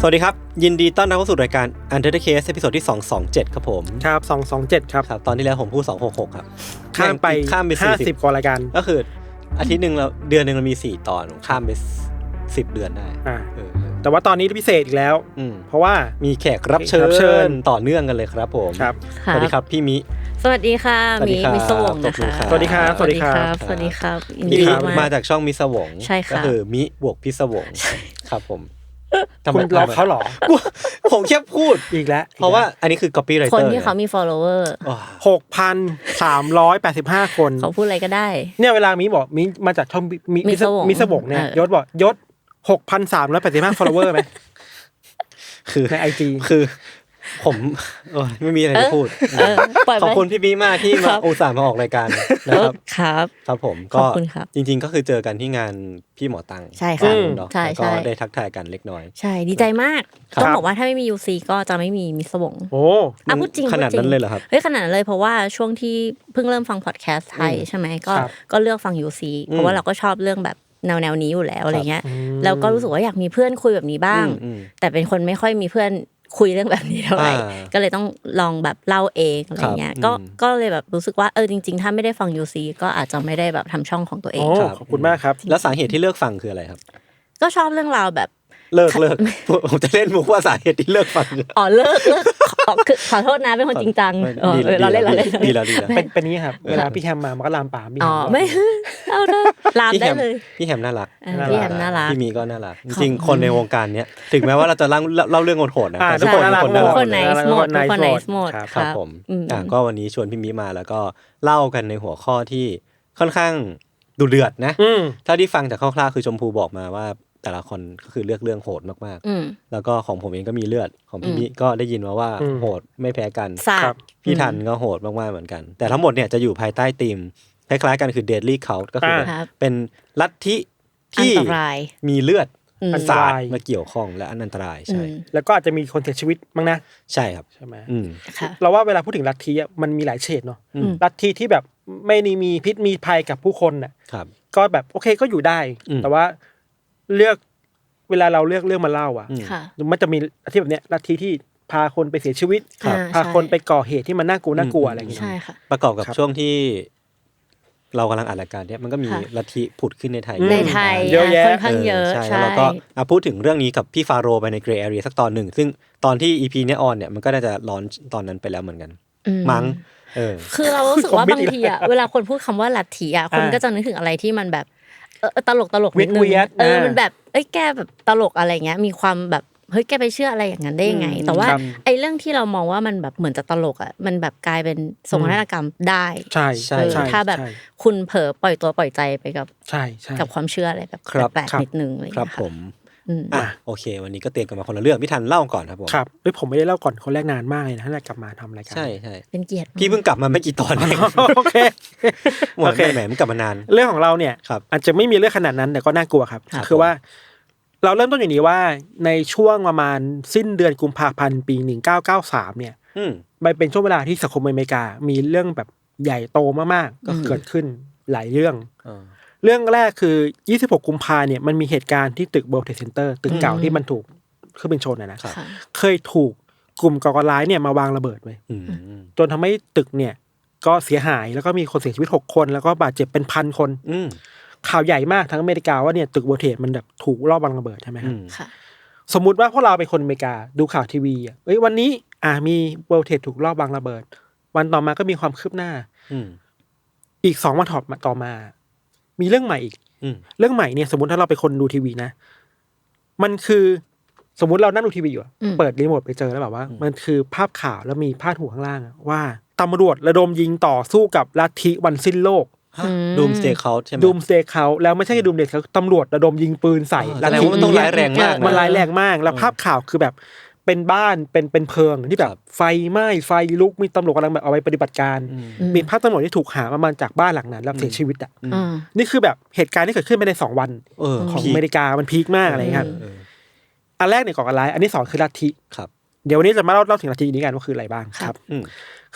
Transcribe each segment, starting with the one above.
สวัสดีครับ ยินดีต้อนรับเข้าสู่รายการ Under the Case ตอนที่ 227 ครับผมครับสองสองเจ็ดครับ ครับ ตอนที่แล้วผมพูด 266 ครับ ข้ามไปข้ามไปห้าสิบ40กว่ารายการ ก็คือ อาทิตย์หนึ่งเราเดือนหนึ่งเรามี 4 ตอน ข้ามไป 10 เดือนได้อ่าเออเออแต่ว่าตอนนี้พิเศษอีกแล้วอืมเพราะว่ามีแขกรับเชิรับเชิญญต่อเนื่องกันเลยครับผมครับ สวัสดีครับพี่มิ สวัสดีค่ะสวัสดีมีครับมิสวงนะขอบคุณคะครับสวัสดีครับสวัสดีครับสวัสดีครับยินพี่ดีมิมากมาจากช่องมิสวงใช่ค่ะก็คือมิบวกพิศวงครับผมทำไม คุณล็อกเขาเหรอกูผมแค่พูดอีกแล้ว เพราะว่าอันนี้คือ copywriter คนที่เขามี follower ว้าหกพันสามร้อยแปดสิบห้าคน เขาพูดอะไรก็ได้ เนี่ยเวลามีบอกมีมาจากช่องมีมิสวงมิสวงเนี่ยเออยศบอกยศหกพันสามร้อยแปดสิบห้า follower ไหมคือในไอจีคือ ผมโอ้ยไม่มีอะไรจะพูดเออปล่อยไป ขอบคุณพี่บีมากที่ครัมาบ อุตส่าห์มาออกรายการนะเอคอรับ ครับ ครับผมขก็อบคุณครับจริง ๆ ก็คือเจอกันที่งานพี่หมอตังใช่ค่ะเนาะใช่แล้วก็ใช่ ได้ทักทายกันเล็กน้อย ใช่ดีใจมาก ครับ ต้องบอกว่าถ้าไม่มี UC ก็จะไม่มีมิสวงโอ้ อะพูดจริงขนาดพูจริงนั้นเลยเหรอครับ เฮ้ยขนาดนั้นเลยเพราะว่าช่วงที่เพิ่งเริ่มฟังพอดแคสต์ไทยใช่ไหมก็ครับ ก็เลือกฟัง UC เพราะว่าเราก็ชอบเรื่องแบบแนวแนวๆนี้อยู่แล้วอะไรเงี้ยอืมแล้วก็รู้สึกว่าอยากมีเพื่อนคุยแบบนี้บ้าง อืมอืมแต่เป็นคนไม่ค่อยมีเพื่อน คุยเรื่องแบบนี้เท่าไหร่อ่าก็เลยต้องลองแบบเล่าเองอะไรเงี้ยครับก็อืมก็เลยแบบรู้สึกว่าเออจริง ๆ ถ้าไม่ได้ฟัง UC ก็อาจจะไม่ได้แบบทำช่องของตัวเอโอ้งครับขอบคุณมากครับ แล้วสาเหตุที่เลิกฟังคืออะไรครับ ก็ชอบเรื่องราวแบบ เลิกเลิกผมจะเล่นมุกว่าสาเหตุที่เลิกฟังคืออ๋อเลิกเลิกขอคือขอโทษนะเป็นคนจริงจังอ๋อดีเออเราเล่นเราเล่นดีแล้วดีแล้วเป็นเป็นนี้ครับเวลาพี่แฮมมามันก็ลามปามพี่แฮอ๋อมไม่เอาได้ลามพี่ได้แฮมเลยพี่แฮมน่ารักเออพี่แฮมน่ารักพี่มีก็น่ารักจขอบริงๆคนในวงการเนี้ยถึงแม้ว่าเราจะเล่าเล่าเรื่องโหดๆนะอ่าแต่ทุกคนน่ารักทุกคนน่ารักทุกคนหมด nice หมดทุกคน nice หมดครับครับผมอืมอ่าก็วันนี้ชวนพี่มิมาแล้วก็เล่ากันในหัวข้อที่ค่อนข้างดุเดือดนะอืมถ้าที่ฟังจากคร่าวๆคือชมพูบอกมาว่า แต่ละคนก็คือเลือกเรื่องโหดมากอืมๆแล้วก็ของผมเองก็มีเลือดของพี่อืมมิก็ได้ยินมาว่าอืมโหดไม่แพ้กันสาครัดบพี่ทันก็โหดมากๆเหมือนกัน แต่ทั้งหมดเนี่ยจะอยู่ภายใต้ธีมคล้ายๆกันคือ deadly cult ก็คืออาครับเป็นลัทธิอันที่ตรายมีเลือดอืมสาดอันตรายมาเกี่ยวข้องและอันตรายใช่อืมแล้วก็อาจจะมีคนเสียชีวิตมั้งนะ ใช่ครับใช่ไหมอืมค่ะเราว่าเวลาพูดถึงลัทธิอะมันมีหลายเฉดเนาะอืมลัทธิที่แบบไม่ได้มีพิษมีภัยกับผู้คนน่ะครับก็แบบโอเคก็อยู่ได้อืมแต่ว่า เลือกเวลาเราเลือกเรื่องมาเล่าอะอืมค่ะ มันจะมีลัทธิแบบเนี้ยลัทธิที่พาคนไปเสียชีวิต ครับ พาใช่คนไปก่อเหตุที่มันน่ากลัวน่ากลัวอะไรอย่างเงี้ย ใช่ค่ะ ประกอบกับครับ ช่วงที่ เรากำลังอัดรายการเนี่ยมันก็มีค่ะ ลัทธิผุดขึ้นในไทยอืมในไทยเยอะแยะ ค่อนข้างเยอะใช่ใช่แล้วเราก็อะพูดถึงเรื่องนี้กับพี่ฟาโรไปในเกรย์แอเรียสักตอนหนึ่ง ซึ่งตอนที่อีพีเนี้ยออนเนี่ยมันก็น่าจะร้อนตอนนั้นไปแล้วเหมือนกัน อื มั้งเออ คือเรารู้สึกว่าคอมมิตบางทีอะเวลาคนพูดคำว่าลัทธิอะคนอ่าก็จะนึกถึงอะไรที่มันแบบเออ ตลกตลกนิดนึง Weird ๆเอออ่ามัมันแบบเอ้ยแกแบบตลกอะไรเงี้ย มีความแบบเฮ้ยแกไปเชื่ออะไรอย่างนั้นได้ยังไงอืมแต่ว่าครับไอ้เรื่องที่เรามองว่ามันแบบเหมือนจะตลกอะมันแบบกลายเป็นสงครามกรรมได้ใช่ใช่เออใช่ถ้าแบบใช่คุณเผลอปล่อยตัวปล่อยใจไปกับใช่ใช่กับความเชื่ออะไรแบบครับแปลกครับๆนิดนึงอะไรครับเงี้ยผค่ะมอืม อะโอเค วันนี้ก็เตรียมกันมาคนละเรื่องพี่ทันเล่าก่อนครับผมครับเฮ้ยผมไม่ได้เล่าก่อนคนแรกนานมากเลยนะตั้งแต่กลับมาทำรายการใช่ใช่เป็นเกียรติพี่เพิ่งกลับมาไม่กี่ตอนเองโอเคหมดโอเคแหมมันกลับมานาน เรื่องของเราเนี่ยครับอาจจะไม่มีเรื่องขนาดนั้นแต่ก็น่ากลัวครับครับ คือว่า เราเริ่มต้นอย่างนี้ว่าในช่วงประมาณสิ้นเดือนกุมภาพันธ์ปีหนึ่งเก้าเก้าสามเนี่ยอืมมันเป็นช่วงเวลาที่สังคมอเมริกา มีเรื่องแบบใหญ่โตมากๆก็เกิดขึ้นหลายเรื่องอ่า เรื่องแรกคือ 26 กุมภาเนี่ยมันมีเหตุการณ์ที่ตึก World Trade Center ตึกเก่าที่มันถูกเครื่องบินชนนะนะครับค่ะเคยถูกกลุ่มก่อการร้ายเนี่ยมาวางระเบิดไว้อืมจนทำให้ตึกเนี่ย ก็เสียหายแล้วก็มีคนเสียชีวิต6คน แล้วก็บาดเจ็บเป็นพันคน อืมข่าวใหญ่มากทั้งอเมริกาว่าเนี่ยตึก World Trade มันแบบถูกรอบวางระเบิดใช่ไหมคอืรับมค่ะสมมุติว่าพวกเราเป็นคนอเมริกาดูข่าวทีวีอะเอ้ยวันนี้ อ่ามี World Trade ถูกรอบวางระเบิด วันต่อมาก็มีความคืบหน้าอืมอีกสองวันถอดต่อมา มีเรื่องใหม่อีกอืมเรื่องใหม่เนี่ยสมมติถ้าเราเป็นคนดูทีวีนะ มันคือสมมุติเรานั่งดูทีวีอยู่อะอืมเปิดรีโมทไปเจอแล้วแบบว่า มันคือภาพข่าวแล้วมีพาดหัวข้างล่างอะว่าตำรวจระดมยิงต่อสู้กับลัทธิวันสิ้นโลกดูมสเตย์เขาใช่ไหมดูมสเตย์เขาแล้วไม่ใช่แค่ดูมเดย์เขาตำรวจระดมยิงปืนใส่แสดงว่ามันต้องร้ายแรงมากนะมันร้ายแรงมาก แล้วภาพข่าวคือแบบ เป็นบ้านเป็นเป็นเพลิงที่แบครับบไฟไหม้ไฟลุกมีตำรวจกำลังแบบเอาไปปฏิบัติการอืมอืมมีภาพตำรวจที่ถูกหามาจากบ้านหลังนั้นแล้วเสียชีวิตอะอ่านี่คือแบบเหตุการณ์ที่เกิดขึ้นภายในสองวันเออของพีอเมริกามันพีคมากอะไรครับเอออันแรกเนี่ยก่อการร้ายอันที่สองคือลัทธิครับเดี๋ยววันนี้จะมาเล่าเล่าถึงลัทธินี้กันว่าคืออะไรบ้างครับอืม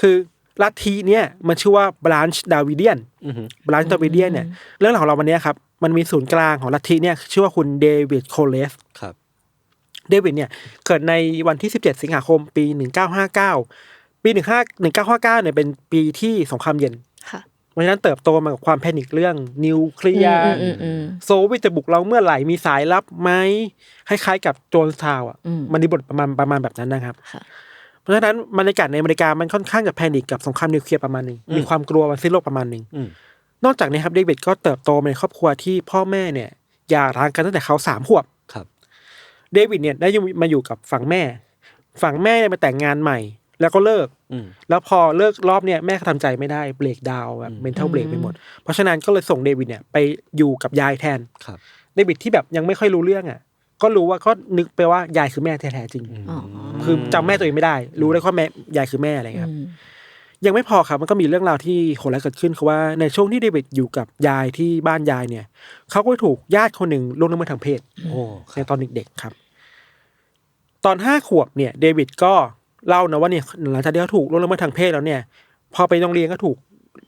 คือลัทธิเนี่ยมันชื่อว่าบรานช์ดาวิเดียนอืมบรานช์ดาวิเดียนเนี่ยเรื่องราวของเราวันนี้ครับมันมีศูนย์กลางของลัทธิเนี่ยชื่อว่าคุณเดวิดโคเลสครับ เดวิดเนี่ยเกิดในวันที่ 17 สิงหาคมปี 1959 ปี 15 1959เนี่ยเป็นปีที่สงครามเย็นค่ะเพราะฉะนั้นเติบโตมากับความแพนิคเรื่องนิวเคลียร์อืมอืมอืมโซเวียตจะบุกเราเมื่อไหร่มีสายลับไหมคล้ายๆกับโจนส์ทาวน์อะอืมมันมีบทประมาณประมาณแบบนั้นนะครับค่ะเพราะฉะนั้นบรรยากาศในอเมริกามันค่อนข้างจะแพนิคกับสงครามนิวเคลียร์ประมาณหนึ่งมีความกลัววันสิ้นโลกประมาณหนึ่งอืมนอกจากนี้ครับเดวิดก็เติบโตมาในครอบครัวที่พ่อแม่เนี่ยหย่าร้างกันตั้งแต่เขาสามขวบครับ เดวิดเนี่ยได้มาอยู่กับฝั่งแม่ ฝั่งแม่เนี่ยมาแต่งงานใหม่ แล้วก็เลิกอืมแล้วพอเลิกรอบเนี่ยแม่ก็ทำใจไม่ได้เบรกดาวแบบเมนเทลเบรกไปหมด เพราะฉะนั้นก็เลยส่งเดวิดเนี่ยไปอยู่กับยายแทนครับเดวิดที่แบบยังไม่ค่อยรู้เรื่องอะ ก็รู้ว่าก็นึกไปว่ายายคือแม่แท้ๆจริงอ๋อคือจำแม่ตัวเองไม่ได้ รู้ได้ว่าแม่ยายคือแม่อะไรเงี้ยครับอืมยังไม่พอครับมันก็มีเรื่องราวที่โหดร้ายเกิดขึ้นคือว่าในช่วงที่เดวิดอยู่กับยายที่บ้านยายเนี่ยเขาก็ถูกญาติคนหนึ่งล่วงละเมิดทางเพศโอ้ในตอนเด็กๆครับ ตอนห้าขวบเนี่ยเดวิดก็เล่านะว่าเนี่ยหลังจากที่เขาถูกล่วงละเมิดทางเพศแล้วเนี่ย พอไปโรงเรียนก็ถูก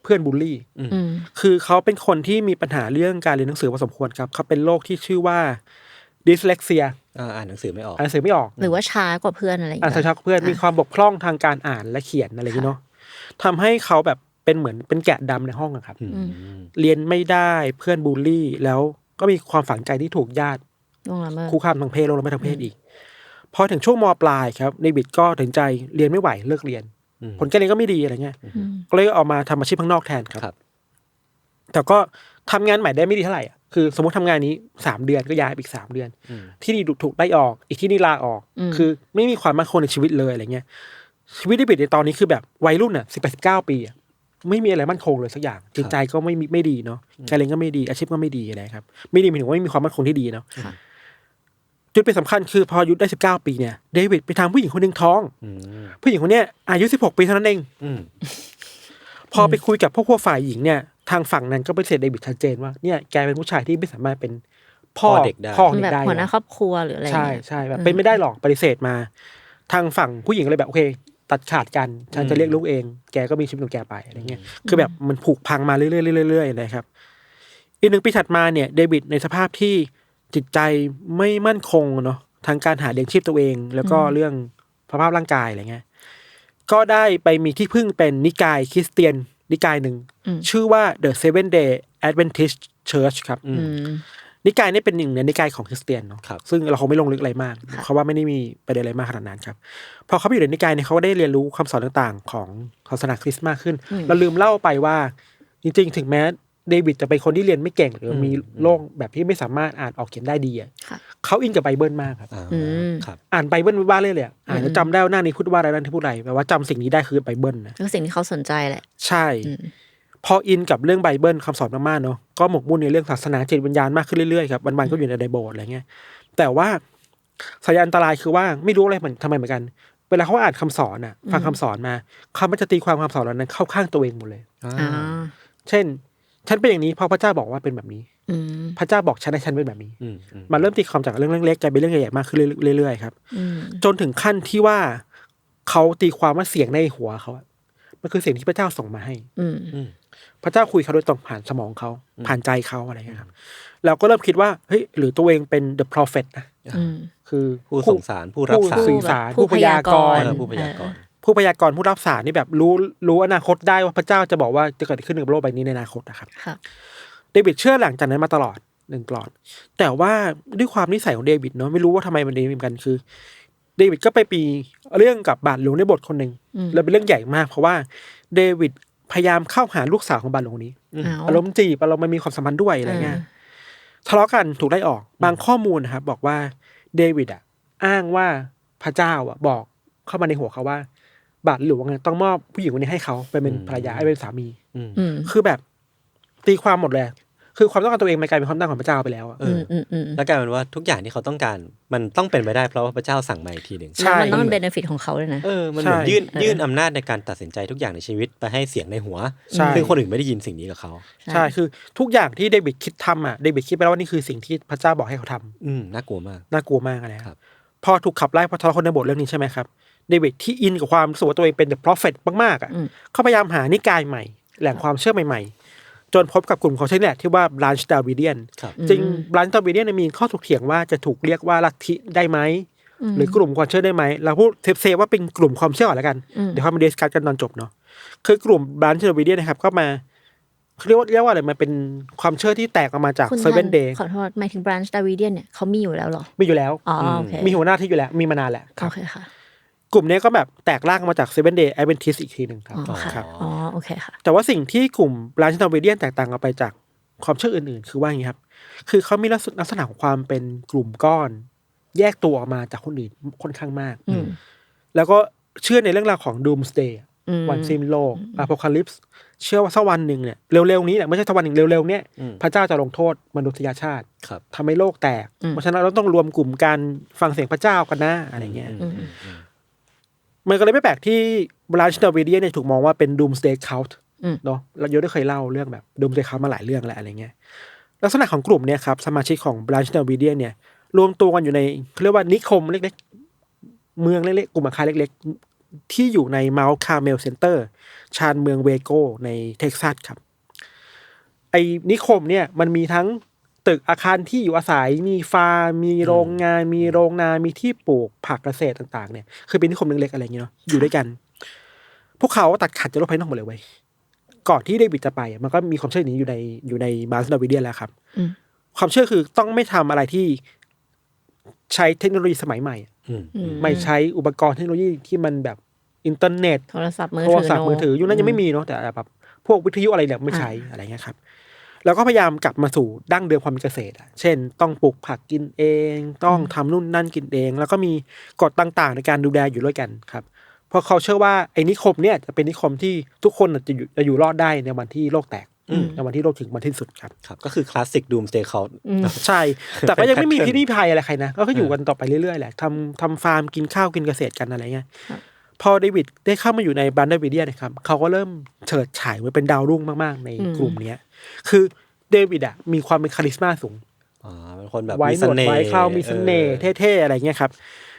เพื่อนบูลลี่อืมคือเขาเป็นคนที่มีปัญหาเรื่องการเรียนหนังสือพอสมควรครับเขาเป็นโรคที่ชื่อว่าดิสเลกเซียอ่าอ่านหนังสือไม่ออกอ่านหนังสือไม่ออก หรือว่าช้ากว่าเพื่อนอะไรอย่างอ่านเงี้ยช้าๆเพื่อนมีความบกพร่องทางการอ่านและเขียนอะไรอย่างนี้เนาะทำให้เขาแบบเป็นเหมือนเป็นแกะดำในห้องอะครับอืมเรียนไม่ได้เพื่อนบูลลี่ แล้วก็มีความฝังใจที่ถูกญาติลงละเมิดคุกคามทางเพศลงละเมิดทางเพศอีก พอถึงช่วงมปลายครับเดวิดก็ถึงใจเรียนไม่ไหวเลิกเรียนอืมผลการเรียนก็ไม่ดีอะไรเงี้ยอืมก็เลยออกมาทำอาชีพข้างนอกแทนครับครับแต่ก็ทำงานใหม่ได้ไม่ดีเท่าไหร่อะคือสมมติทำงานนี้สามเดือนก็ย้ายไปอีกสามเดือนอืมที่นี่ถูกได้ออก อีกที่นี่ลาออกอืมคือไม่มีความมั่นคงในชีวิตเลยอะไรเงี้ยชีวิตเดวิดในตอนนี้คือแบบวัยรุ่นอะสิบแปดสิบเก้าปีอะไม่มีอะไรมั่นคงเลยสักอย่างจิตใจก็ไม่มีไม่ดีเนาะการเรียนก็ไม่ดีอาชีพก็ไม่ดีอะไรครับ ไม่ดีหมายถึงว่าไม่มีความมั่นคงที่ดีเนาะค่ะ จุดเป็นสำคัญคือพออายุได้สิบเก้าปีเนี่ยเดวิดไปทำผู้หญิงคนหนึ่งท้องอืมผู้หญิงคนเนี้ยอายุสิบหกปีเท่านั้นเองอืมพอไปคุยกับพวกพวกฝ่ายหญิงเนี่ยทางฝั่งนั้นก็ไปฏิเสธเดวิดชัดเจนว่าเนี่ยแกเป็นผู้ชายที่ไม่สามารถเป็นพ่อพ่อเด็กได้พ่อของแบเด็บกได้หัวหน้านะครอบครัวหรืออะไรใช่เงี้ยใช่แบบเป็นไม่ได้หรอกปฏิเสธมา ทางฝั่งผู้หญิงเลยแบบโอเค ตัดขาดกันฉันจะเรียกลูกเอง แกก็มีชีวิตของแกไปอะไรเงี้ยคือแบบมันผูกพังมาเรื่อยๆเรื่อยๆนะครับ อีกหนึ่งปีถัดมาเนี่ยเดวิดในสภาพที่ จิตใจไม่มั่นคงเนาะทางการหาเลี้ยงชีพตัวเอง แล้วก็เรื่องสภาพร่างกายอะไรเงี้ยก็ได้ไปมีที่พึ่งเป็นนิกายคริสเตียนนิกายหนึ่งอืมชื่อว่า The Seven Day Adventist Church ครับอืมอืมนิกายนี่เป็นหนึ่งในนิกายของคริสเตียนเนาะครับซึ่งเราคงไม่ลงลึกอะไรมากค่ะเพราะว่าไม่ได้มีประเด็นอะไรมากขนาดนั้นครับ พอเขาไปอยู่ในนิกายเนี่ยเขาก็ได้เรียนรู้คำสอนต่างๆ ของศาสนาคริสต์มากขึ้น เราลืมเล่าไปว่า จริง ๆ ถึงแม้ เดวิดจะเป็นคนที่เรียนไม่เก่ง หรือมีโรคแบบที่ไม่สามารถอ่านออกเขียนได้ดีอะค่ะเขาอินกับไบเบิลมากครับอ่าอืมครับอ่านไบเบิลบ้าเลยเลยอะอ่านแล้วจำได้ว่าหน้านี้พูดว่าอะไรนั่นที่พูดอะไรแปลว่าจำสิ่งนี้ได้คือไบเบิลนะก็สิ่งที่เขาสนใจแหละ ใช่อืมพออินกับเรื่องไบเบิลคำสอนมากๆเนาะก็หมกมุ่นในเรื่องศาสนาจิตวิญญาณมากขึ้นเรื่อยๆครับวันๆก็อยู่ในโบสถ์อะไรเงี้ยแต่ว่าสายอันตรายคือว่าไม่รู้อะไรเหมือนทำไมเหมือนกันเวลาเขาอ่านคำสอนอะ ฟังคำสอนมาเขามันจะตีความคำสอนเหล่านั้นเข้าข้างตัวเองหมดเลยอ่าอ่าเช่น ฉันเป็นอย่างนี้เพราะพระเจ้าบอกว่าเป็นแบบนี้ อืมพระเจ้าบอกฉันให้ฉันเป็นแบบนี้ อืมอืมมันเริ่มตีความจากเรื่องเล็กๆกลายเป็นเรื่องใหญ่ๆมากขึ้นเรื่อยๆครับ อืมจนถึงขั้นที่ว่าเขาตีความว่าเสียงในหัวเขาอะมันคือเสียงที่พระเจ้าส่งมาให้ อืมอืม พระเจ้าคุยเขาโดยตรงผ่านสมองเขาผ่านใจเขาอะไรอย่างเงี้ยครับเราก็เริ่มคิดว่าเฮ้ยหรือตัวเองเป็น the prophet นะอืม คือผู้ส่งสารผู้รับสารผู้สื่อสารผู้ผู้พยากรณ์ เออผู้พยากรณ์ ผู้พยากรณ์ผู้รับสารนี่แบบรู้รู้อนาคตได้ว่าพระเจ้าจะบอกว่าจะเกิดขึ้นกับโลกใบนี้ในอนาคตนะครับค่ะเดวิดเชื่อหลังจากนั้นมาตลอดหนึ่งตลอด แต่ว่าด้วยความนิสัยของเดวิดเนาะไม่รู้ว่าทำไมมันดีเหมือนกันคือ เดวิดก็ไปปีเรื่องกับบาทหลวงในบทคนหนึ่งอืมแล้วเป็นเรื่องใหญ่มากเพราะว่าเดวิดพยายามเข้าหาลูกสาวของบาทหลวงคนนี้เอาอารมณ์จีบอารมณ์มันมีความสัมพันธ์ด้วยอะไรเงี้ยทะเลาะกันถูกไล่ออกบางข้อมูลนะครับบอกว่าเดวิดอะ อ้างว่าพระเจ้าอะ บอกเข้ามาในหัวเขาว่า บาทหลวงอะต้องมอบผู้หญิงคนนี้ให้เขาไปเป็นอืมภรรยาให้เป็นสามีอืมอืมคือแบบตีความหมดเลย คือความต้องการตัวเองมันกลายเป็นความต้องการของพระเจ้าไปแล้วอะเออือมอืมอืมแล้วกลายเป็นว่าทุกอย่างที่เขาต้องการมันต้องเป็นไปได้เพราะว่าพระเจ้าสั่งมาอีกทีหนึ่งใช่แล้วมันต้องเป็นเบนฟิตของเขาเลยนะเออมันเหมือนใช่ยื่นเออยื่นอำนาจในการตัดสินใจทุกอย่างในชีวิตไปให้เสียงในหัวใช่ซึ่งคนอื่นไม่ได้ยินสิ่งนี้กับเขาใช่คือทุกอย่างที่เดวิดคิดทำอะเดวิดคิดไปแล้วว่านี่คือสิ่งที่พระเจ้าบอกให้เขาทำอืมน่ากลัวมากน่ากลัวมากเลยคครัรับบพอถูกขับไล่เพราะทะเลาะคนในโบสถ์เรื่องนี้ใช่ไหมครับ เดวิดที่อินกับความรู้สึกว่าตัวเองเป็น the prophet มากๆอะอืมเขาพยายามหานิกายใหม่ แหล่งความเชื่อใหม่ ๆ จนพบกับกลุ่มเขาใช่แหละที่ว่า branch Davidian ครับจริง branch Davidian เนยมีข้อถกเถียงว่าจะถูกเรียกว่าลัทธิได้ไหมหรือกลุ่มความเชื่อได้ไหมเราพูดเซฟเซฟว่าเป็นกลุ่มความเชื่อก่อนแล้วกันอืมเดี๋ยวค่อยมาดิสคัสกันตอนจบเนาะคือกลุ่มบรานช์เดวิเดียนะครับก็มาเขาเรียกว่าเรียกว่าอะไรมันเป็นความเชื่อที่แตกออกมาจากคุณเซเว่นเดย์ขอโทษหมายถึง branch Davidian เนี่ยเขามีอยู่แล้วเหรอมีอยู่แล้วอ๋อโอเคมีหัวหน้าที่อยู่แล้วมีมานานแหละครัโอบเคค่ะ กลุ่มเนี้ยก็แบบแตกร่างมาจากเซเว่นเดย์ไอเวนทิสอีกทีหนึ่งครับอ๋อค่ะครับอ๋อ โอเคค่ะ แต่ว่าสิ่งที่กลุ่มบรานช์เดวิเดียนแตกต่างออกไปจากความเชื่ออื่นๆ คือว่าอย่างนี้ครับ คือเขามีลักษณะของความเป็นกลุ่มก้อน แยกตัวออกมาจากคนอื่นค่อนข้างมากอืมแล้วก็เชื่อในเรื่องราวของ Doomsday อืมวันสิ้นโลกอ p o c a l y p s e เชื่อว่าสักวันหนึ่งเนี่ยเร็วๆนี้แหละไม่ใช่สักวันหนึ่งเร็วๆเนี่ยอืมพระเจ้าจะลงโทษมนุษยชาติครับทำให้โลกแตกอืมเพราะฉะนั้นเราต้องรวมกลุ่มการฟังเสียงพระเจ้ากันนะอะไรเงี้ยอื มมันก็เลยไม่แปลกที่บราชนาวีเดียเนี่ยถูกมองว่าเป็น Doomsday Cult อืมเนาะเราโยได้เคยเล่าเรื่องแบบ Doomsday Cult มาหลายเรื่องแล้วอะไรเงี้ยลักษณะของกลุ่มเนี่ยครับสมาชิกของบราชนาวีเดียเนี่ย รวมตัวกันอยู่ในเขาเรียกว่านิคมเล็กๆ เมืองเล็กๆ กลุ่มอาคารเล็ก ๆ ที่อยู่ในเมาส์คาร์เมลเซ็นเตอร์ ชานเมืองเวโกในเท็กซัสครับไอ้นิคมเนี่ยมันมีทั้ง ตึกอาคารที่อยู่อาศัยมีฟาร์มมีโรงงาน มีโรงนา มีที่ปลูกผักเกษตรต่าง ๆ เนี่ยคือเป็นนิคมเล็กๆอะไรอย่างเงี้ยเนาะอยู่ด้วยกัน พวกเขาตัดขาดจากโลกภายนอกหมดเลยเว้ยก่อนที่เดวิดจะไปอะมันก็มีความเชื่ออย่างนี้อยู่ในอยู่ในบาสดาวิเดียแล้วครับอืมความเชื่อคือต้องไม่ทำอะไรที่ใช้เทคโนโลยีสมัยใหม่อะอืมอืมไม่ใช้อุปกรณ์เทคโนโลยีที่มันแบบอินเทอร์เน็ตโทรศัพท์มือโทถืรอศัพท์มือถือยุคนั้นยังไม่มีเนาะแต่แบบพวกวิทยุอะไรเนี่ยไม่ใช้อะไรเงี้ยครับ แล้วก็พยายามกลับมาสู่ดั้งเดิมความเป็นเกษตรอะเช่น ต้องปลูกผักกินเอง ต้องทำนู่นนั่นกินเอง แล้วก็มีกฎต่างๆ ในการดูแลอยู่ด้วยกันครับเพราะเขาเชื่อว่าไอ้นิคมเนี่ยจะเป็นนิคมที่ทุกคนน่ะจะอยู่จะอยู่รอดได้ในวันที่โลกแตกอืมในวันที่โลกถึงวันที่สุดครับครับ ก็คือคลาสสิกดูมสเตย์เขาอืมใช่ แต่ก็ยังไม่มีเป็นพิ pattern ษนิภัยอะไรใครนะ ก็อยู่กันต่อไปเรื่อยๆแหละทำทำฟาร์มกินข้าวกินเกษตรกันอะไรเงี้ยครับพอเดวิดได้เข้ามาอยู่ในบันเดอร์วิเดียนะครับ เขาก็เริ่มเฉิดฉายมาเป็นดาวรุ่งมากๆ ในกลุ่มเนี้ย คือเดวิดอะมีความเป็นคาริสมาสูงอ่าเป็นคนแบบไว้มีหนเสวดน่ห์ไว้เคราวมีเสน่ห์ออเท่ๆอะไรเงี้ยครับ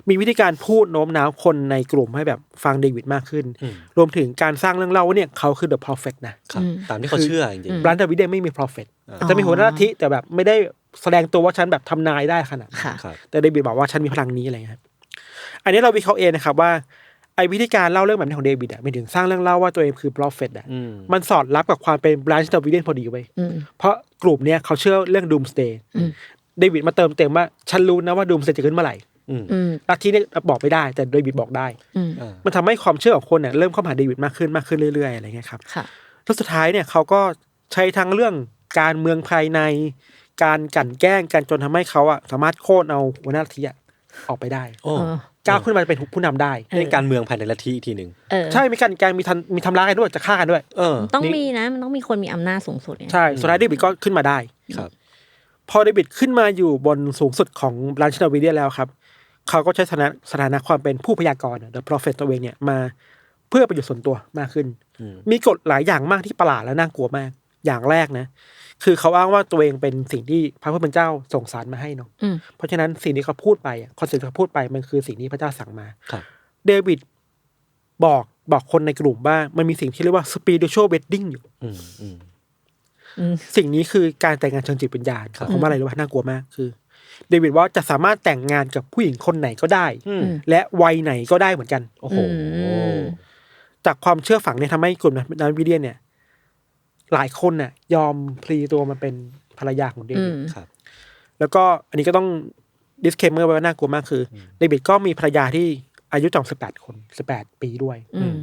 มีวิธีการพูดโน้มน้าวคนในกลุ่มให้แบบฟังเดวิดมากขึ้นอืมรวมถึงการสร้างเรื่องเล่าว่าเนี่ยเขาคือ the prophet นะครับอืมตามที่เขาเชื่อจริงบรันเดอร์วิเดียไม่มี prophet อ่าจะมีหัวหน้าลัทธิแต่แบบไม่ได้แสดงตัวว่าฉันแบบทำนายได้ขนาดนั้นค่ะๆครับแต่เดวิดบอกว่าฉันมีพลังนี้อะไรเงี้ยครับอันนี้เราวิเคราะห์เองนะครับว่า ไอ้วิธีการเล่าเรื่องแบบนี้ของเดวิดอะไม่ถึงสร้างเรื่องเล่าว่าตัวเองคือ prophet อะอืมมันสอดรับกับความเป็นบรันช์ดาวิเดียนพอดีเว้ยอืมเพราะกลุ่มเนี้ยเขาเชื่อเรื่อง doomsday อืมเดวิดมาเติมเต็มว่าฉันรู้นะว่า doomsday จะขึ้นเมื่อไหร่อืมอืมลัทธิเนี่ยบอกไม่ได้ แต่เดวิดบอกได้อืมอ่ามันทำให้ความเชื่อของคนเนี่ยเริ่มเข้ามาหาเดวิดมากขึ้นมากขึ้นเรื่อยๆอะไรเงี้ยครับค่ะแล้วสุดท้ายเนี่ยเขาก็ใช้ทั้งเรื่องการเมืองภายใน การกลั่นแกล้งกันจนทำให้เขาอะสามารถโค่นเอาหัวหน้าลัทธิอะออกไปได้โอ้เออ ก้าวขึ้นมาเป็นผู้นำได้เป็นการเมืองภายในลัทธิอีกทีหนึ่งเออใช่มีการแกล้งมีทันมีทำร้ายกันด้วยจะฆ่ากันด้วย เออ ต้องมีนะมันต้องมีคนมีอำนาจสูงสุดเนี่ยใช่สุดท้ายเดวิดก็ขึ้นมาได้ครับ พอเดวิดขึ้นมาอยู่บนสูงสุดของรันชนาวิเดียแล้วครับ เขาก็ใช้สถานะสถานะความเป็นผู้พยากรณ์ The Prophet ตัวเองเนี่ยมาเพื่อประโยชน์ส่วนตัวมากขึ้นอืมมีกฎหลายอย่างมากที่ประหลาดและน่ากลัวมาก อย่างแรกนะ คือเขาอ้างว่าตัวเองเป็นสิ่งที่พระผู้เป็นเจ้าส่งสารมาให้เนาะอืมเพราะฉะนั้นสิ่งที่เขาพูดไปคอนเซ็ปต์ที่เขาพูดไปมันคือสิ่งที่พระเจ้าสั่งมาครับเดวิดบอกบอกคนในกลุ่มว่ามันมีสิ่งที่เรียกว่า spiritual wedding อยู่อืมอืมอืมสิ่งนี้คือการแต่งงานเชิงจิตวิญญาณครับของว่าอะไรรู้ว่าน่ากลัวมากคือเดวิดว่าจะสามารถแต่งงานกับผู้หญิงคนไหนก็ได้อืมและวัยไหนก็ได้เหมือนกัน โอ้โหอืมจากความเชื่อฝังเนี่ยทำให้กลุ่มนันวิเดียนเนี่ย หลายคนน่ะ ยอมพลีตัวมาเป็นภรรยาของเดอืวิดมครับ แล้วก็อันนี้ก็ต้อง disclaimer ไว้ว่าน่ากลัวมากคืออเดวิดก็มีภรรยาที่อายุต่ำสิบแปดคนสิบแปดปีด้วยอืม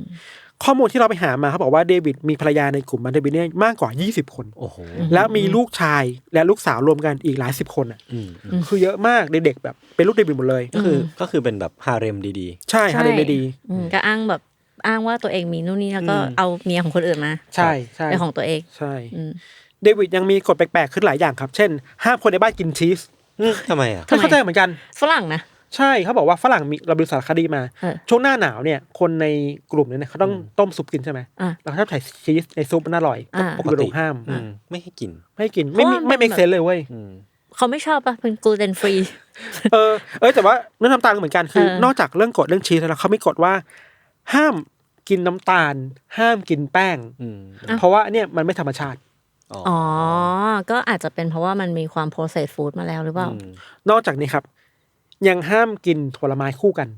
ข้อมูลที่เราไปหามาเขาบอกว่าเดวิดมีภรรยาในกลุ่มมันเดวิดเนี่ยมากกว่ายี่สิบคน โอ้โห แล้วมีลูกชายและลูกสาวรวมกันอีกหลายสิบคนอะอืมอืมคือเยอะมากเด็กๆแบบเป็นลูกเดวิดหมดเลย ก็คือก็คือเป็นแบบฮาเร็มดีใช่ฮาเลมเลยดีอืมก็อ้างแบบ อ้างว่าตัวเองมีนู่นนี่แล้วก็อืมเอาเมียของคนอื่นมาใช่ใช่เป็นของตัวเองใช่อืมเดวิดยังมีกฎแปลกๆขึ้นหลายอย่างครับ เช่นห้ามคนในบ้านกินชีสๆอืมทำไมอะทำไมไม่เข้าใจเหมือนกันฝรั่งนะใช่เขาบอกว่าฝรั่งมีเราดูสารคดีมาเออช่วงหน้าหนาวเนี่ย คนในกลุ่มนั้นเนี่ยเขาต้องต้มซุปกินใช่ไหมอะแล้วเขาชอบใส่ชีสในซุปมันอร่อยอ่าปกติห้ามอืมไม่ให้กิน ไม่ให้กินไม่มีเพราะว่าไม่มันเมกแบบเซนเลยเว้ยอืมเขาไม่ชอบปะเป็นกลูเตนฟรีเออเออแต่ว่าเรื่องน้ำตาลก็เหมือนกันคือเออนอกจากเรื่องกฎเรื่องชีสแล้วเขาไม่กฎว่า ห้าม กินน้ำตาล ห้ามกินแป้งอืมเพราะว่าเนี่ยมันไม่ธรรมชาติอ๋ออ๋อ ก็อาจจะเป็นเพราะว่ามันมีความ processed food มาแล้วหรือเปล่าอืมนอกจากนี้ครับ ยังห้ามกินผลไม้คู่กัน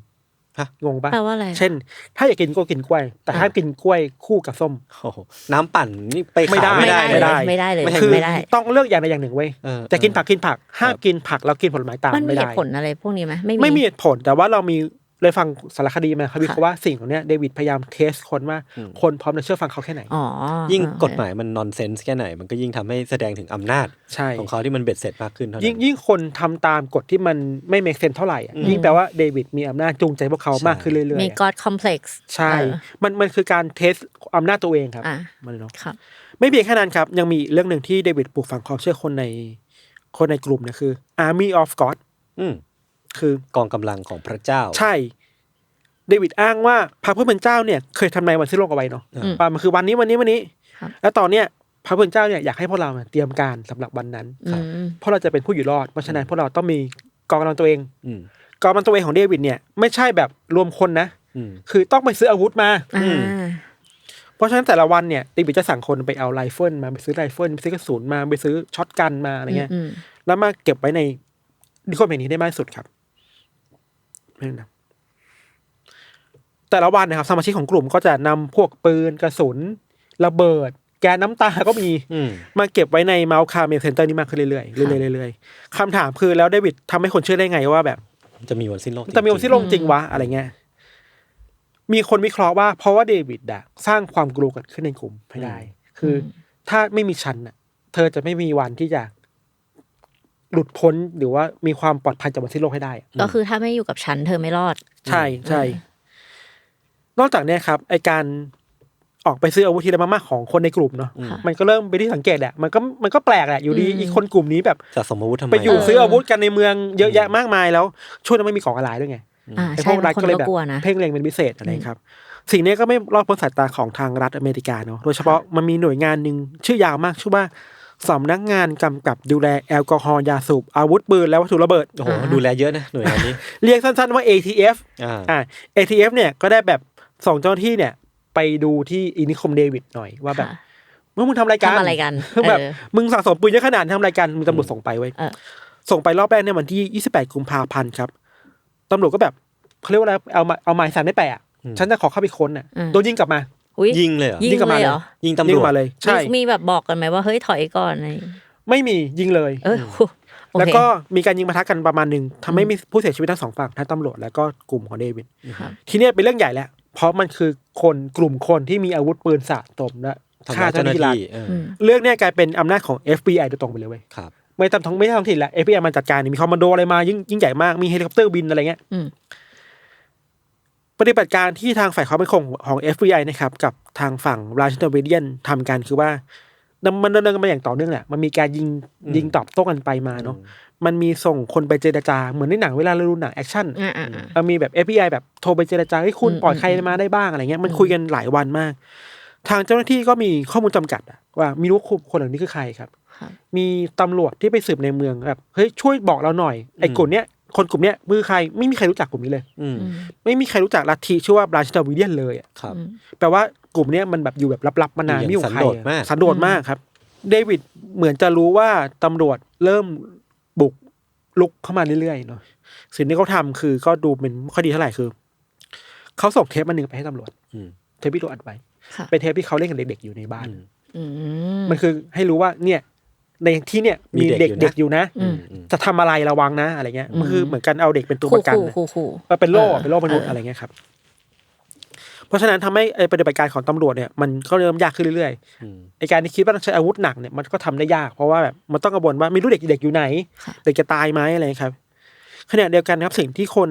ฮะงงปะแปลว่าอะไร เช่น ถ้าอยากกินก็กินกล้วย แต่ห้ามกินกล้วยคู่กับส้มโอ้โหน้ำปั่นนี่ไปไม่ได้ขาวไม่ได้ไม่เลได้ยไม่ได้เลยไม่ให้คือไม่ได้ต้องเลือกอย่างใดอย่างหนึ่งเว้ยเออจะกินผักกินผักห้ามกินผักแล้วกินผลไม้ตามมันมีไม่เหได้ตุผลอะไรพวกนี้ไหมไม่มีไม่มีเหตุผลแต่ว่าเรามี เลยฟังสารคดีมาเขาวิเคราะห์ค่ะว่าสิ่งของเนี้ยเดวิดพยายามเทสคนว่าคนพร้อมจะเชื่อฟังเขาแค่ไหนอ๋อยิ่งโอเคกฎหมายมันนอนเซนส์แค่ไหน มันก็ยิ่งทำให้แสดงถึงอำนาจใช่ของเขาที่มันเบ็ดเสร็จมากขึ้นเท่านั้นยิ่งยิ่งคนทำตามกฎที่มันไม่เมกเซนเท่าไหร่อะอืมยิ่งแปลว่าเดวิดมีอำนาจจูงใจพวกเขาใช่มากขึ้นเรื่อยๆมีอะ God complex ใช่เออมันมันคือการเทสอำนาจตัวเองครับอะมันเนาะครับไม่เพียงแค่นั้นครับ ยังมีอีกเรื่องหนึ่งที่เดวิดปลูกฝังความเชื่อคนในคนในกลุ่มเนี่ยคือ Army of God อืม คือกองกำลังของพระเจ้า ใช่ เดวิดอ้างว่าพระผู้เป็นเจ้าเนี่ยเคยทำนายวันสิ้นโลกเอาไว้เนาะอืมว่ามันคือวันนี้วันนี้วันนี้ครับแล้วตอนเนี้ยพระผู้เป็นเจ้าเนี่ยอยากให้พวกเราเนี่ยเตรียมการสำหรับวันนั้นอืมเพราะเราจะเป็นผู้อยู่รอดเพราะฉะนั้นพวกเราต้องมีกองกำลังตัวเองอืมกองกำลังตัวเองของเดวิดเนี่ยไม่ใช่แบบรวมคนนะอืมคือต้องไปซื้ออาวุธมาอ่อืมาเพราะฉะนั้นแต่ละวันเนี่ยเดวิดจะสั่งคนไปเอาไรเฟิลมาไปซื้อไรเฟิลไปซื้อกระสุนมาไปซื้อช็อตกันมาอะไรเงี้ยอืมแล้วมาเก็บไว้ในดิคอมเพนี้ได้มากที่สุดครับนี่นะ แต่ละวันนะครับ สมาชิกของกลุ่มก็จะนำพวกปืนกระสุน ระเบิด แกนน้ำตาก็มีอืมมาเก็บไว้ในเมาส์คาเมลเซนเตอร์นี่มากขึ้นเรื่อยๆเรื่อยๆเรื่อยๆคำถามคือแล้วเดวิดทำให้คนเชื่อได้ไงว่าแบบ จะมีวันสิ้นโลกแต่มีวันที่ลงจริงวะอะไรเงี้ยมีคนวิเคราะห์ว่าเพราะว่าเดวิดอะสร้างความกลัวเกิดขึ้นในกลุ่มให้ได้ คืออถ้าไม่มีฉันอะเธอจะไม่มีวันที่จะ หลุดพ้นหรือว่ามีความปลอดภัยจากวันที่โลกให้ได้อะก็คือถ้าไม่อยู่กับฉันเธอไม่รอด ใช่ใช่นอกจากเนี้ยครับ ไอการออกไปซื้ออาวุธทีละมากๆของคนในกลุ่มเนาะค่ะมันก็เริ่มไปนที่สังเกตแหละมันก็มันก็แปลกแหละอยู่ดีอืมอีกคนกลุ่มนี้แบบจะสมมติทำไมไปอยู่เออซื้ออาวุธกันในเมืองเยอะแยะมากมายแล้วช่วงนั้นไม่มีของอะไรด้วยไงอ่าไอ้พใช่วกรัฐบางคนก็เลยก็แบบกลัวนะเพ่งเล็งเป็นพิเศษอะไรครับ สิ่งนี้ก็ไม่รอดพ้นสายตาของทางรัฐอเมริกาเนาะโดยเฉพาะมันมีหน่วยงานหนึ่งชื่อยาวมากชื่อว่า สำนักงานกำกับดูแลแอลกอฮอล์ยาสูบอาวุธปืนและวัตถุระเบิด โอ้โหดูแลเยอะนะหน่วยงานนี้ เรียกสั้นๆว่า ATF อ่าอ่า ATF เนี่ยก็ได้แบบส่งเจ้าหน้าที่เนี่ย ไปดูที่อินิคมเดวิดหน่อยว่าแบบค่ะเมื่อมึงทำอะไรกันทำอะไรกันแบบเออมึงสะสมปืนเยอะขนาดนี้ทำอะไรกันมึงตำรวจส่งไปไว้ยเออส่งไปรอบแรกเนี่ยวันที่ 28 กุมภาพันธ์ครับตำรวจก็แบบเขาเรียกว่าอะไรเอามาเอาหมายสารไม่แปะอะอืมฉันจะขอเข้าไปค้นอะอืมโดนยิงกลับมา อุ๊ยยิงเลยเหรอยิงยิงกลับเลมายเหรอยิงตำยิรงวจมาเลย ใช่มีมีแบบบอกกันไหมว่าเฮ้ยถอยก่อนอะไรไม่มียิงเลย เออโอเคแล้วก็มีการยิงปะทะกันประมาณหนึ่งทำให้มีผู้เสียชีวิตทั้งสองฝั่งทั้งตำรวจแล้วก็กลุ่มของเดวิดครับทีเนี้ยเป็นเรื่องใหญ่แล้ว เพราะมันคือคนกลุ่มคนที่มีอาวุธปืนสะสมและทำฆ่าร้ายเจ้าเจ้าหหน้าน้าที่รัฐที่เอออืมเรื่องเนี้ยกลายเป็นอำนาจของ FBI โดยตรงไปเลยเว้ยครับไม่ตามท้องไม่ใช่ท้องถิ่นละ FBI มันจัดการมีคอมมานโดอะไรมายิ่งยิ่งใหญ่มากมีเฮลิคอปเตอร์บินอะไรเงี้ยอืม ปฏิบัติการที่ทางฝ่ายความมั่นคงของ FBI นะครับกับทางฝั่งราชนเวเดียนทำกันคือว่ามันดำเนินกันมาอย่างต่อเนื่องแหละ มันมีการยิงอืมยิงตอบโต้กันไปมาเนาะ มันมีส่งคนไปเจรจา เหมือนในหนังเวลาเราดูหนังแอคชั่นอ่าอ่าอ่าเออมีแบบ FBI แบบโทรไปเจรจาให้ยคุณอืมปล่อยอืมใครมาได้บ้างอะไรเงี้ย มันอืมคุยกันหลายวันมาก ทางเจ้าหน้าที่ก็มีข้อมูลจำกัดอะว่าไม่รู้ว่าคนเหล่านี้คือใครครับครับ มีตำรวจที่ไปสืบในเมืองแบบเฮ้ยช่วยบอกเราหน่อยไอ้กลุ่มเนี้ย คนกลุ่มเนี้ยมือใครไม่มีใครรู้จักกลุ่มนี้เลยอืมอืม ไม่มีใครรู้จักลัทธิชื่อว่าบราชดาวิเดียนเลยอะครับอืมแปลว่ากลุ่มเนี้ยมันแบบอยู่แบบลับๆมานานอยู่ไม่อย่างอยู่ใครสันโดษมากสันโดษมากครับ เดวิดเหมือนจะรู้ว่าตำรวจเริ่มบุกลุกเข้ามาเรื่อยๆเนาะสิ่งที่เขาทำคือก็ดูเป็นไม่ค่อยดีเท่าไหร่คือเขาส่งเทปมาหนึ่งไปให้ตำรวจอืม เทปที่เราอัดไว้ค่ะเป็นเทปที่เขาเล่นกับเด็กๆอยู่ในบ้าน อืมอืมมันคือให้รู้ว่าเนี่ย ในที่เนี่ยมีมีเด็เด็กกอยู่นะเด็กอยู่นะอืมอืมจะทำอะไรระวังนะ อะไรเงี้ยมันคือเหมือนกันเอาเด็กเป็นตัวปคู่ระกันคู่นะคู่คู่เออเป็นโล่เออเป็นโล่มนุษย์เออออะไรเงี้ยครับ เพราะฉะนั้นทำให้ไอ้ปฏิบัติการของตำรวจเนี่ยมันก็เริ่มยากขึ้นเรื่อยอืมๆไอ้การที่คิดว่าต้องใช้อาวุธหนักเนี่ยมันก็ทำได้ยากเพราะว่าแบบมันต้องกังวลว่าไม่รู้เด็กเด็กอยู่ไหนค่ะเด็กจะตายไหมอะไรครับขณะเดียวกันครับสิ่งที่คน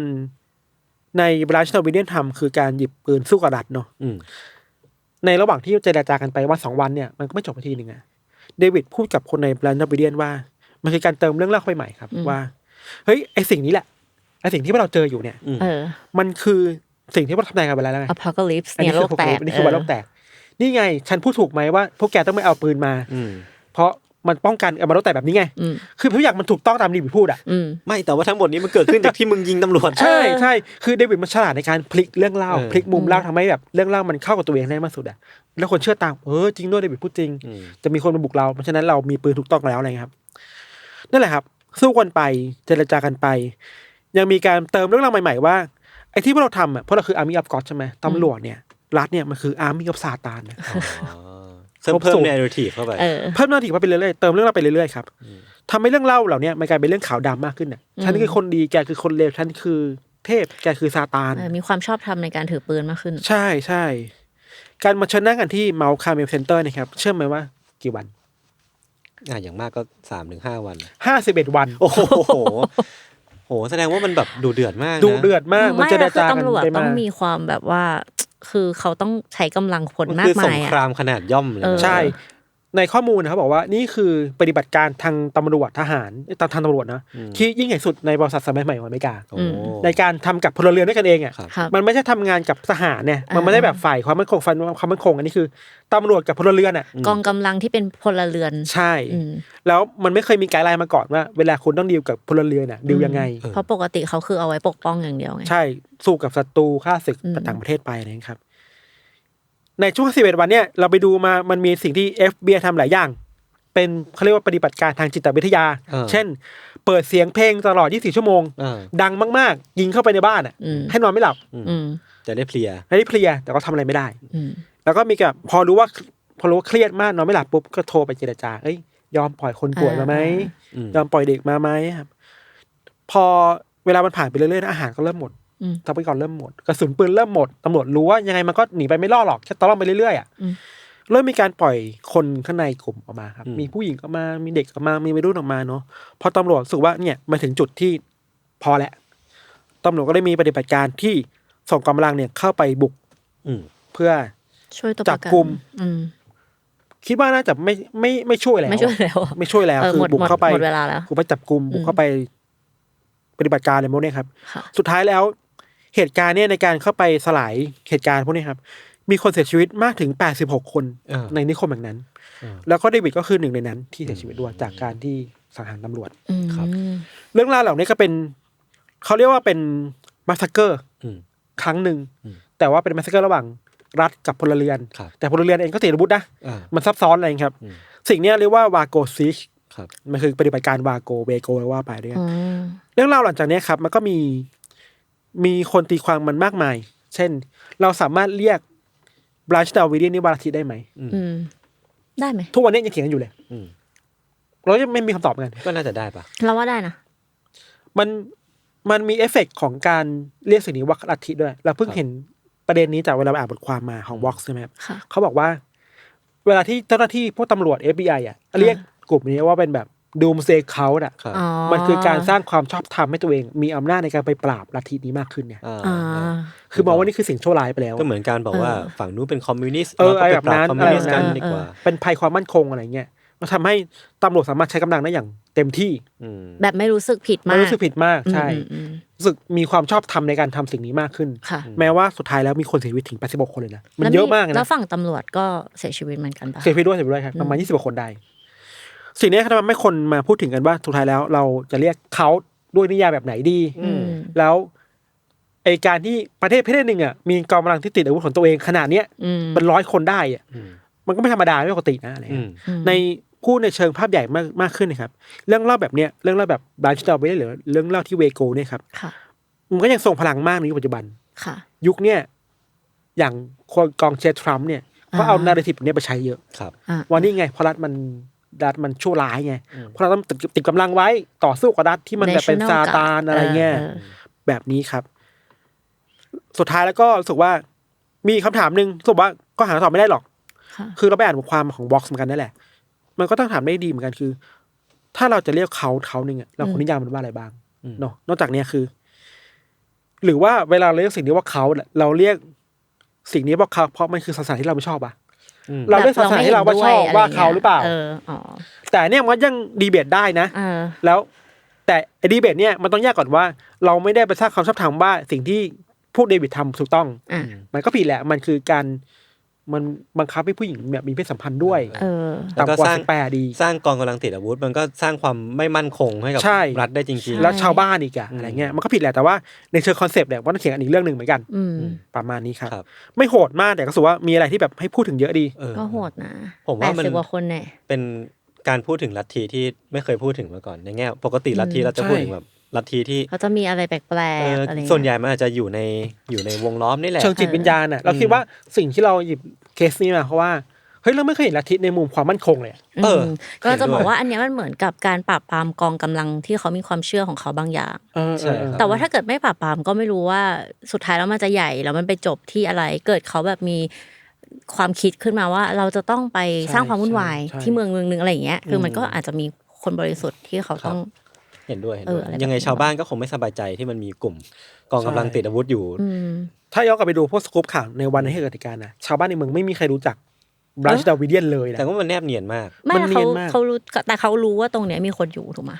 ในบราชนวิเดียนทำคือการหยิบปืนสู้กับรัฐเนาะอืมในระหว่างที่เจรจากันไปวันสองวันเนี่ยมันก็ไม่จบไปทีหนึ่งอะ เดวิดพูดกับคนในบราชนวิเดียนว่า มันคือการเติมเรื่องเล่าเข้าไปใหม่ครับอืมว่า เฮ้ยไอสิ่งนี้แหละไอสิ่งที่พวกเราเจออยู่เนี่ยอืมเออมันคือสิ่งที่พวกเราทำนายกันไปแล้วไง apocalypse อันเนี่นี้ยคืโลกแตกอันนี้คือวันโลกแตก นี่ไง ฉันพูดถูกไหมว่าพวกแกต้องไม่เอาปืนมาอืมเพราะมันป้องกันเอามาโลกแตกแบบนี้ไงอืมคือทุกอย่างมันถูกต้องตามที่เดวิดพูดอะอืมไม่แต่ว่าทั้งหมดนี้มันเกิดขึ้นจากที่มึงยิงตำรวจใช่เออใช่คือเดวิดมันฉลาดในการพลิกเรื่องเล่าเออพลิกมุมเล่าทำให้แบบเรื่องเล่ามันเข้ากับตัวเองได้มากสุดอะ แล้วคนเชื่อตามเออจริงด้วยเดวิดพูดจริงอืมจะมีคนมาบุกเราเพราะฉะนั้นเรามีปืนถูกต้องแล้วอะไรเงี้ยครับนั่นแหละครับ สู้กันไปเจรจากันไป ยังมีการเติมเรื่องราวใหม่ๆว่าไอ้ที่พวกเราทำอะเพราะเราคือ Army of God ใช่ไหมตำรวจเนี่ยรัฐเนี่ยมันคือ Army of Satan นะอ๋อเพิ่มครบเพิ่มสูตรในอ r ทีเข้าไปเออเพิ่มหน้าที่มาไปเรื่อยๆเติมเรื่องราวไปเรื่อยๆครับอืมทำให้เรื่องเล่าเหล่าเนี้ยมันกลายเป็นเรื่องขาวดำมากขึ้นอะอืมฉันคือคนดีแกคือคนเลวฉันคือเทพแกคือซาตานเออมีความชอบธรรมในการถือปืนมากขึ้น ใช่ใช่ การมาเชิญหน้ากันที่เมาส์คาเมลเซ็นเตอร์นะครับ เชื่อไหมว่ากี่วันอะอย่างมากก็สามถึงห้าวันห้าสิบเอ็ดวัน โอ้โหโหแสดงว่ามันแบบดูเดือดมากนะดูเดือดมาก มันไม่เจะแล้วคือจากันตำรวจไปต้อมางมีความแบบว่า คือเขาต้องใช้กำลังคนมันมาคืกอสมางยคอะรามขนาดย่อมเลยเออนะใช่ ในข้อมูลนะครับบอกว่านี่คือปฏิบัติการทางตำรวจทหารเอ้ยทางทางตำรวจนะที่ยิ่งใหญ่สุดในบริษัทสมัยใหม่ของอเมริกาโอ้ในการทำกับพลเรือนด้วยกันเองอะครับครับมันไม่ใช่ทำงานกับทหารเนี่ยอ่ามัมันไม่ได้แบบฝ่ายความมั่นคงฝ่ายความมั่นคงอันนี้คือตำรวจกับพลเรือนอะกองกำลังที่เป็นพลเรือนใช่อืมแล้วมันไม่เคยมีไกด์ไลน์มาก่อนว่า เวลาคุณต้องดีลกับพลเรือนอะดีลยังไงเออเพราะปกติเขาคือเอาไว้ปกป้องอย่างเดียวไงใช่สู้กับศัตรูฆ่าศึกอืมต่างประเทศไปอะไรอย่างนี้ครับ ในช่วง 11 วันเนี่ยเราไปดูมามันมีสิ่งที่ FBI ทำหลายอย่าง เป็นเขาเรียกว่าปฏิบัติการทางจิตวิทยาเออเช่น เปิดเสียงเพลงตลอด 24 ชั่วโมงอ่าดังมากๆ ยิงเข้าไปในบ้านอะอืมให้นอนไม่หลับอืมจะได้เพลียไม่ได้เพลียแต่ก็ทำอะไรไม่ได้อืมแล้วก็มีกับพอรู้ว่าพอรู้ว่าเครียดมากนอนไม่หลับปุ๊บก็โทรไปเจรจาเอ้ยยอมปล่อยคนป่วยมาไหมอืมยอมปล่อยเด็กมาไหมครับพอเวลามันผ่านไปเรื่อยๆนะอาหารก็เริ่มหมดอืม ทรัพยากรเริ่มหมดกระสุนปืนเริ่มหมดตำรวจรู้ว่ายังไงมันก็หนีไปไม่รอดหรอกแค่ตะล่อมไปเรื่อยๆอะอืมเริ่มมีการปล่อยคนข้างในกลุ่มออกมาครับอืมมีผู้หญิงออกมา มีเด็กออกมา มีวัยรุ่นออกมาเนาะพอตำรวจรู้สึกว่าเนี่ยมาถึงจุดที่พอแล้วตำรวจก็ได้มีปฏิบัติการที่ส่งกำลังเนี่ยเข้าไปบุก อืมเพื่อช่วยตัวจัปบระกันกลุ่มอืมคิดว่าน่าจะไม่ไม่ไม่ช่วยแล้ว ไม่ช่วยแล้ว ไม่ช่วยแล้วเออคือหมดบุกหมดเข้าไปหมดเวลาแล้วบุกไปจับกลุ่มบุกเข้าไปปฏิบัติการอะไรพวกเนี้ยครับค่ะสุดท้ายแล้ว เหตุการณ์เนี่ยในการเข้าไปสลายเหตุการณ์พวกนี้ครับ มีคนเสียชีวิตมากถึง 86 คนอ่าในนิคมแห่งนั้นอ่าแล้วก็เดวิดก็คือหนึ่งในนั้น ที่เสียชีวิตด้วยจากการที่สังหารตำรวจอืมครับ เรื่องราวเหล่านี้ก็เป็นเขาเรียกว่าเป็นมาสเกอร์อืมครั้งหนึ่งอืมแต่ว่าเป็นมาสเกอร์ระหว่างรัฐกับพลเรือนครับแต่พลเรือนเองก็ติดอาวุธนะอ่ามันซับซ้อนอะไรอย่างเงี้ยครับอืมสิ่งเนี้ยเรียกว่าวาโกซิชครับมันคือปฏิบัติการวาโกเวโกว่าไปด้วยกันอืมเรื่องราวหลังจากเนี้ยครับ มันก็มี มีคนตีความมันมากมาย เช่น เราสามารถเรียกบลัชดาวิเดียนนี่วาราทิได้ไหม อืม ได้ไหมทุกวันนี้ยังเถียงกันอยู่เลยอืม เรายังไม่มีคำตอบเหมือนกัน ก็น่าจะได้ปะเราว่าได้นะมันมันมีเอฟเฟกต์ของการเรียกสิ่งนี้ว่าลัทธิด้วย เราเพิ่งเห็นประเด็นนี้จากเวลาไปอ่านบทความมาของ Vox ใช่ไหมครับค่ะ เขาบอกว่า เวลาที่เจ้าหน้าที่พวกตำรวจ FBI อะเรียกกลุ่มนี้ว่าเป็นแบบ ดูมเซเขาอะ ครับอ๋อมันคือการสร้างความชอบธรรมให้ตัวเอง มีอำนาจในการไปปราบลัทธินี้มากขึ้นเนี่ย อ่าอ่า คือมองว่านี่คือสิ่งชั่วร้ายไปแล้ว ก็เหมือนการบอกว่าเออ ฝั่งนู้นเป็นคอมมิวนิสต์เออราก็ไปปราอะไรแบบนั้น คอมมิวนิสต์กันเออดีกว่าเป็นภัยความมั่นคงอะไรเงี้ย มันทำให้ตำรวจสามารถใช้กำลังได้อย่างเต็มที่อืมแบบไม่รู้สึกผิดมากไม่รู้สึกผิดมากใช่อืมอืมรู้สึกมีความชอบธรรมในการทำสิ่งนี้มากขึ้น ค่ะแม้ว่าสุดท้ายแล้วมีคนเสียชีวิตถึง86คนเลยนะ มันเยอะมากเลยแล้นะวฝั่งตำรวจก็เสียชีวิตเหมือนกันปะ เสียชีวิตด้วยเสียชีวิตด้วยครับประมาณ20กว่าคนได้ สิ่งนี้ทำให้คนมาพูดถึงกันว่าสุดท้ายแล้ว เราจะเรียกเขาด้วยนิยามแบบไหนดีอืมแล้วไอการที่ประเทศประเทศหนึ่งอะมีกองกำลังที่ติดอาวุธของตัวเองขนาดเนี้ยอืมเป็นร้อยคนได้อะอืมมันก็ไม่ธรรมดาไม่ปกตินะอะไรอืเงี้มยอืมในพูดในเชิงภาพใหญ่มากมากขึ้นนะครับ เรื่องเล่าแบบเนี้ยเรื่องเล่าแบบบาร์ชดอเวหรือเรื่องเล่าที่เวโกเนี่ยครับค่ะมันก็ยังทรงพลังมากในยุคปัจจุบันค่ะ ยุคเนี้ยอย่างคนกองเชียร์ทรัมป์เนี่ยก็เอาอ่านาร์ทีฟเนี้ยไปใช้เยอะครับอะวันนี้ไงเพราะรัฐมัน รัฐมันชั่วร้ายไงอืมเพราะเราต้องติดติดกำลังไว้ต่อสู้กับรัฐที่มันแบบเป็น National ซาตาน Guard อะไรเงี้ยเออแบบนี้ครับ สุดท้ายแล้วก็รู้สึกว่า มีคำถามหนึ่งรู้สึกว่าก็หาคำตอบไม่ได้หรอกค่ะคือเราไปอ่านบทความของบ็อกซ์เหมือนกันนั่นแหละ มันก็ต้องถามได้ดีเหมือนกันคือ ถ้าเราจะเรียกเขาเขาหนึ่งอะเราควรนิยามมันว่าอะไรบ้างอืมเนาะนอกจากเนี้ยคือ หรือว่าเวลาเราเรียกสิ่งนี้ว่าเขาเนี่ยเราเรียกสิ่งนี้ว่าเขาเพราะมันคือศาสนาที่เราไม่ชอบอะอืม เราเรียกศาสนาที่เราว่าชอบว่าเขาหรือเปล่าเอออ๋อแต่เนี่ยมันก็ยังดีเบตได้นะเออแล้วแต่ไอ้ดีเบตเนี่ยมันต้องแยกก่อนว่า เราไม่ได้ไปสร้างความชอบธรรมว่าสิ่งที่พวกเดวิดทำถูกต้องอะมันก็ผิดแหละมันคือการ มันบังคับให้ผู้หญิงแบบมีเพศสัมพันธ์ด้วยเออแล้วก็ต่ำกว่าสร้าง สิบแปดดีสร้างกองกำลังติดอาวุธ มันก็สร้างความไม่มั่นคงให้กับใช่ รัฐได้จริงใช่แล้วชาวบ้านอีกอะอะไรเงี้ยมันก็ผิดแหละแต่ว่าในเชิงคอนเซปต์เนี่ยมันต้องเถียงกันอีกเรื่องหนึ่งเหมือนกัน อืมประมาณนี้ครับ ครับ ไม่โหดมากแต่ก็รู้สึกว่ามีอะไรที่แบบให้พูดถึงเยอะดี ๆเออ ก็โหดนะผมแปว่าดมันสิบกว่าคนเนี่ย เป็นการพูดถึงลัทธิที่ไม่เคยพูดถึงมาก่อนในแง่ปกติลัทธิอืมเราจะพูดถึงแบบ ลัทธิที่เขาจะมีอะไรแปลกเออๆอะไรเงี้ยส่วนใหญ่มันอาจจะอยู่ในอยู่ในวงล้อมนี่แหละเชิงจิตวิญญาณอะเราคิดว่าสิ่งที่เราหยิบเคสนี้มาเพราะว่าเฮ้ยเราไม่เคยเห็นลัทธิในมุมความมั่นคงเลยอะเออมก็จะบอกว่าอันเนี้ยมันเหมือนกับการปราบปรามกองกำลังที่เขามีความเชื่อของเขาบางอย่างเออใช่เออครับแต่ว่าถ้าเกิดไม่ปราบปรามก็ไม่รู้ว่าสุดท้ายแล้วมันจะใหญ่แล้วมันไปจบที่อะไร เกิดเขาแบบมีความคิดขึ้นมาว่าเราจะต้องไปสร้างความวุ่นวายที่เมืองเมืองหนึงอะไรอย่างเงี้ย คือมันก็อาจจะมีคนบริสุทธิ์ที่เขาต้อง เห็นด้วยเห็นเอด้อวยอะไรยังไงแบบนี้ชาวบ้านก็คงไม่สบายใจที่มันมีกลุ่ม กองกำลังติดอาวุธอยู่อืมถ้าย้อนกลับไปดูพวกสกู๊ปข่าวในวันที่เกิดเหตุการณ์นะชาวบ้านในเมืองไม่มีใครรู้จักบราชดาวิเดียนเลยนะแต่ว่ามันแนบเนียนมากไม่มันแล้วเขาเนียนมากเขารู้แต่เขารู้ว่าตรงเนี้ยมีคนอยู่ถูกไหม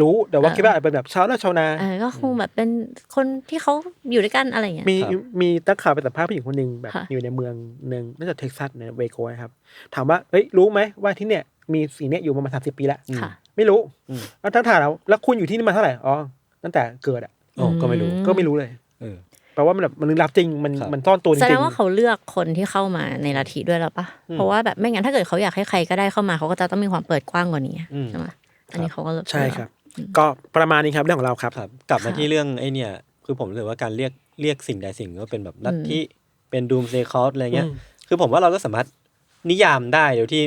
รู้แต่ว่าเออคิดว่าอาจเป็นแบบชาวไร่ชาวนาเออก็คงแบบเป็นคนที่เขาอยู่ด้วยกันอะไรอย่างเงี้ยมีครับมีนักข่าวไปสัมภาษณ์ผู้หญิงคนหนึ่งแบบค่ะอยู่ในเมืองหนึ่งน่าจะเท็กซัสในเวโกนะครับ ถามว่าเอ้ยรู้ไหมว่าที่เนี่ย มีสิ่งเนี้ยอยู่มามาสามสิบปีแล้วค่ะ ไม่รู้อืมแล้วทั้งถามแล้วแล้วคุณอยู่ที่นี่มาเท่าไหร่อ๋อตั้งแต่เกิดอะโอ้ก็ไม่รู้อืก็ไม่รู้เลยเออแปลว่ามันแบบมันลึกลับจริงมันครับมันซ่อนตัวจริงแสดงว่าเขาเลือกคนที่เข้ามาในลัทธิด้วยแล้วปะเพราะว่าแบบไม่งั้นถ้าเกิดเขาอยากให้ใครก็ได้เข้ามาเขาก็จะต้องมีความเปิดกว้างกว่านี้อืมใช่ไหมอันนี้เขาก็เลือกใช่ครับ ก็ประมาณนี้ครับเรื่องของเราครับครับ กลับมาที่เรื่องไอ้เนี่ย คือผมรู้สึกว่าการเรียกเรียกสิ่งใดสิ่งหนึ่งว่าเป็นแบบลัทธิเป็นดูมเซคอร์อะไรเงี้ยอืมคือผมว่าเราก็สามารถนิยามได้โดยที่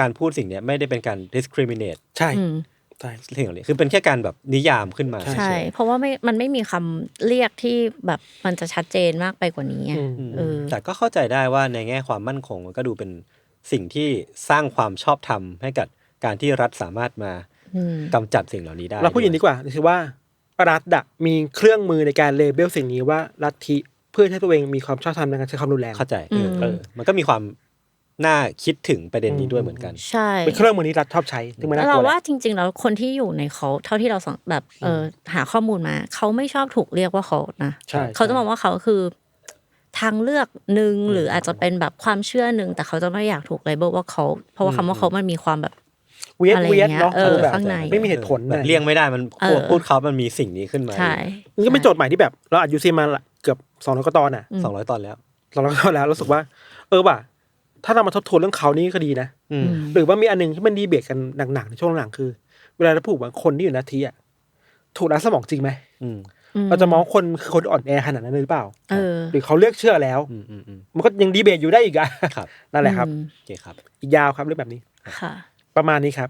การพูดสิ่งเนี้ยไม่ได้เป็นการ discriminate ใช่อืมใช่สิ่งเหล่านี้คือเป็นแค่การแบบนิยามขึ้นมาใช่ใช่เฉยเพราะว่าไม่มันไม่มีคำเรียกที่แบบมันจะชัดเจนมากไปกว่านี้อะอืมๆอืมเออ แต่ก็เข้าใจได้ว่าในแง่ความมั่นคงมันก็ดูเป็นสิ่งที่สร้างความชอบธรรมให้กับการที่รัฐสามารถมาอืม กำจัดสิ่งเหล่านี้ได้เราพูดอย่างนี้ดีกว่าคือว่ารัฐอะมีเครื่องมือในการเลเบลสิ่งนี้ว่าลัทธิเพื่อให้ตัวเองมีความชอบธรรมในการใช้ความรุนแรง เข้าใจเอออืมเออมันก็มีความ น่าคิดถึงประเด็นนี้ด้วยเหมือนกัน ใช่เป็นเครื่องมือนี้รัฐชอบใช้ถึงมันแล้น่าวกลัเราวแหว่าละจริง ๆ แล้วคนที่อยู่ในเขาเท่าที่เราสังแบบเออหาข้อมูลมา เขาไม่ชอบถูกเรียกว่าเขานะใช่เขาจะมองว่าเขาคือทางเลือกหนึ่งหรืออาจจะเป็นแบบความเชื่อหนึ่งแต่เขาจะไม่อยากถูกเลเบลว่าเขาเพราะว่าคำว่าเขามันมีความแบบเวียดอะไรเวียดเงี้ยเนาะเออคือแบบข้างในไม่มีเหตุผลแบบเลี่ยงไม่ได้มันเออพูดเขามันมีสิ่งนี้ขึ้นมาใช่มันก็เป็นโจทย์ใหม่ที่แบบเราอัดยูซีมาละเกือบสองร้อยกว่าตอนอะสองร้อยตอนแล้วสองร้อยกว่าตอนแล้วรู้สึกว่า เออว่ะ ถ้าเรามาทบทวนเรื่องเขานี่ก็ดีนะอืมหรือว่ามีอันหนึงที่มันดีเบตกันหนักๆในช่วงหลังคือ เวลาเราพูดว่าคนที่อยู่นาทีอะถูกล้างสมองจริงไหมอืมเราจะมองคนคือคนอ่อนแอขนาดนั้นเลยหรือเปล่าเออหรือเขาเลือกเชื่อแล้วอืมอืมอืมมันก็ยังดีเบตอยู่ได้อีกอะครับนั่นแหละครับอืมโอเคครับอีกยาวครับเรื่องแบบนี้ค่ะ ประมาณนี้ครับ